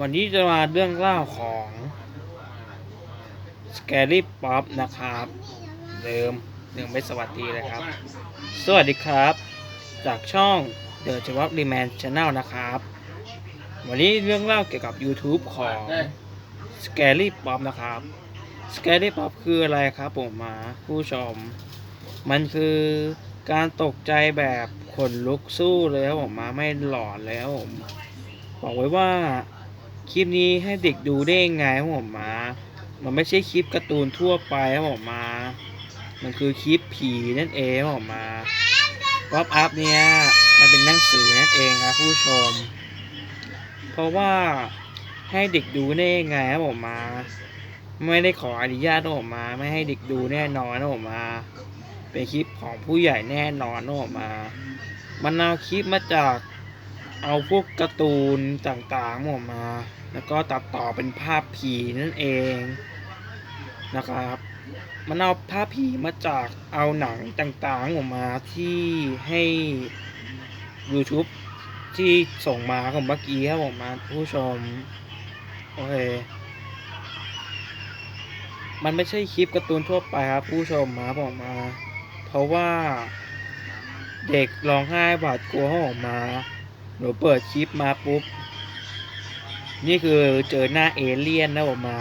วันนี้จะมาเรื่องเล่าของ Scary Pop นะครับ เดิมหนึ่งไม่สวัสดีเลยครับ สวัสดีครับ จากช่อง The j a w a p Remand Channel นะครับ วันนี้เรื่องเล่าเกี่ยวกับ YouTube ของ Scary Pop นะครับ Scary Pop คืออะไรครับผมมาผู้ชม มันคือการตกใจแบบขนลุกสู้เลยครับผมมาไม่หลอนเลยครับผมบอกไว้ว่า คลิปนี้ให้เด็กดูได้ยังไงครับผมมา มันไม่ใช่คลิปการ์ตูนทั่วไปครับผมมา มันคือคลิปผีนั่นเองครับผมมาป๊อปอัพเนี่ยมันเป็นหนังสือนั่นเองครับผู้ชม เพราะว่าให้เด็กดูได้ยังไงครับผมมา ไม่ได้ขออนุญาตครับผมมา ไม่ให้เด็กดูแน่นอนครับผมมา เป็นคลิปของผู้ใหญ่แน่นอนครับผมมา มันเอาคลิปมาจาก เอาพวกการ์ตูนต่างๆออกมา แล้วก็ตัดต่อเป็นภาพผีนั่นเองนะครับ มันเอาภาพผีมาจากเอาหนังต่างๆออกมาที่ให้ YouTube ที่ส่งมาของเมื่อกี้ครับผมมาผู้ชม โอเค มันไม่ใช่คลิปการ์ตูนทั่วไปครับ ผู้ชมมาผมมา เพราะว่าเด็กร้องไห้บาดกลัวออกมา หนูเปิดคลิปมาปุ๊บ นี่คือเจอหน้าเอเลี่ยนนะออกมา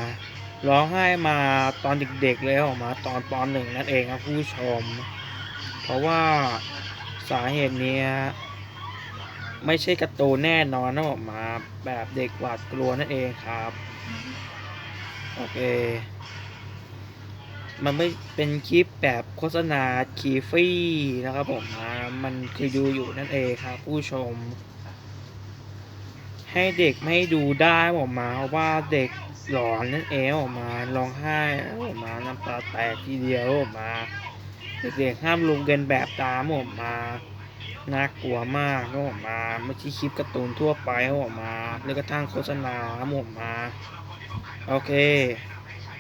ร้องไห้มาตอนเด็กๆเลยออกมาตอนปหนึ่งนั่นเองครับผู้ชม เพราะว่าสาเหตุเนี้ยไม่ใช่กร์ตูนแน่นอนนะออกมาแบบเด็กหวาดกลัวนั่นเองครับ โอเค มันไม่เป็นคลิปแบบโฆษณาคีฟี่นะครับผมอ่ามันคือดูอยู่นั่นเองครับ ผู้ชม ให้เด็กไม่ดูได้ออกมาเพราะว่าเด็กหลอนนั่นเองออกมาร้องไห้ออกมาน้ำตาแตกทีเดียวออกมาเด็กห้ามลงเกินแบบตามออกมาน่ากลัวมากออกมาไม่ใช่คลิปการ์ตูนทั่วไปออกมาหรือกระทั่งโฆษณาออกมาโอเค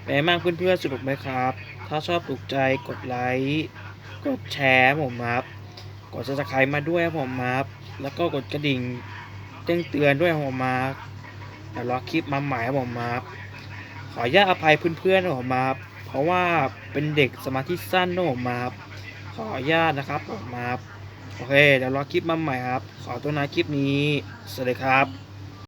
เป็นไงบ้างเพื่อนๆสนุกไหมครับ ถ้าชอบถูกใจกดไลค์กดแชร์ผมครับกดซับสไครต์มาด้วยผมครับแล้วก็กดกระดิ่ง แจ้งเตือนด้วยผมมาเดี๋ยวรอคลิปมาใหม่ครับผมมาขออนุญาตอภัยเพื่อนๆนะผมมาเพราะว่าเป็นเด็กสมาธิสั้นนะผมมาขออนุญาตนะครับผมมาโอเคเดี๋ยวรอคลิปมาใหม่ครับ ขอตัวนาคลิปนี้สวัสดีครับ